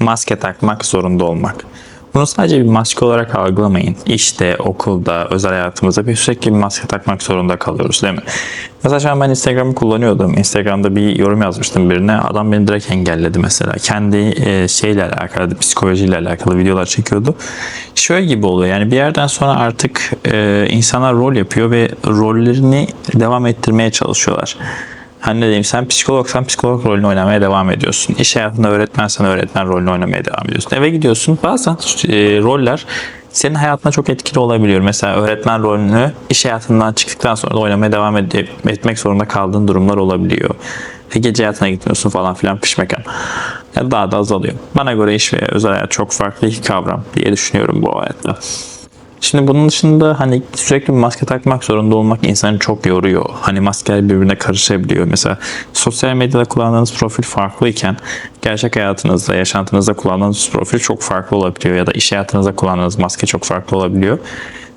maske takmak zorunda olmak. Bunu sadece bir maske olarak algılamayın. İşte, okulda, özel hayatımızda bir sürekli bir maske takmak zorunda kalıyoruz değil mi? Mesela şu an ben Instagram'ı kullanıyordum. Instagram'da bir yorum yazmıştım birine. Adam beni direkt engelledi mesela. Kendi e, şeyle alakalı, psikolojiyle alakalı videolar çekiyordu. Şöyle gibi oluyor yani bir yerden sonra artık e, insanlar rol yapıyor ve rollerini devam ettirmeye çalışıyorlar. Hani ne diyeyim sen psikologsan psikolog rolünü oynamaya devam ediyorsun. İş hayatında öğretmensen öğretmen rolünü oynamaya devam ediyorsun. Eve gidiyorsun bazen e, roller senin hayatına çok etkili olabiliyor. Mesela öğretmen rolünü iş hayatından çıktıktan sonra da oynamaya devam ed- etmek zorunda kaldığın durumlar olabiliyor. Ve gece hayatına gitmiyorsun falan filan pişmekan. Daha da azalıyor. Bana göre iş ve özel hayat çok farklı iki kavram diye düşünüyorum bu hayatta. Şimdi bunun dışında hani sürekli bir maske takmak zorunda olmak insanı çok yoruyor. Hani maskeler birbirine karışabiliyor. Mesela sosyal medyada kullandığınız profil farklıyken gerçek hayatınızda, yaşantınızda kullandığınız profil çok farklı olabiliyor. Ya da iş hayatınızda kullandığınız maske çok farklı olabiliyor.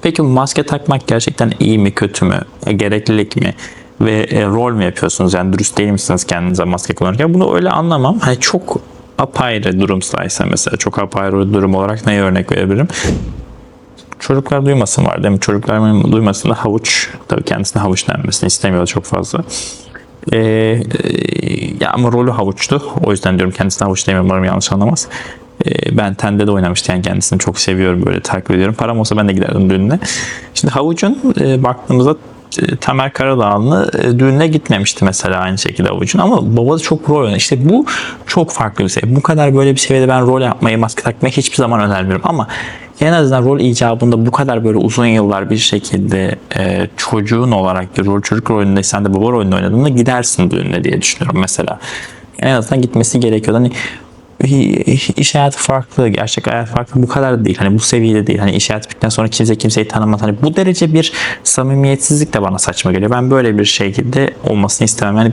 Peki maske takmak gerçekten iyi mi, kötü mü? E, Gereklilik mi? Ve e, rol mü yapıyorsunuz? Yani dürüst değil misiniz kendinize maske kullanırken? Bunu öyle anlamam. Hani çok apayrı durumsaysa mesela çok apayrı durum olarak neye örnek verebilirim? Çocuklar duymasın var değil mi? Çocuklar duymasın da havuç, tabii kendisine havuç denmesini istemiyor çok fazla. Ee, e, ya ama rolü havuçtu. O yüzden diyorum kendisine havuç demiyorum. Umarım yanlış anlamaz. Ee, ben Tende de oynamıştı yani kendisini çok seviyorum böyle takip ediyorum. Param olsa ben de giderdim düğününe. Şimdi havucun e, baktığımızda Tamer Karadağlı e, düğününe gitmemişti mesela aynı şekilde avucun ama babası çok rol oynadı. İşte bu çok farklı bir şey. Bu kadar böyle bir seviyede ben rol yapmayı, maske takmayı hiçbir zaman önermiyorum ama en azından rol icabında bu kadar böyle uzun yıllar bir şekilde e, çocuğun olarak bir rol çocuk rolünde sen de baba rolünde oynadığında gidersin düğününe diye düşünüyorum mesela. En azından gitmesi gerekiyor. Hani iş hayatı farklı, gerçek hayat farklı bu kadar değil. Hani bu seviyede değil. Hani iş hayatı bittikten sonra kimse kimseyi tanımaz. Hani bu derece bir samimiyetsizlik de bana saçma geliyor. Ben böyle bir şekilde olmasını istemem. Yani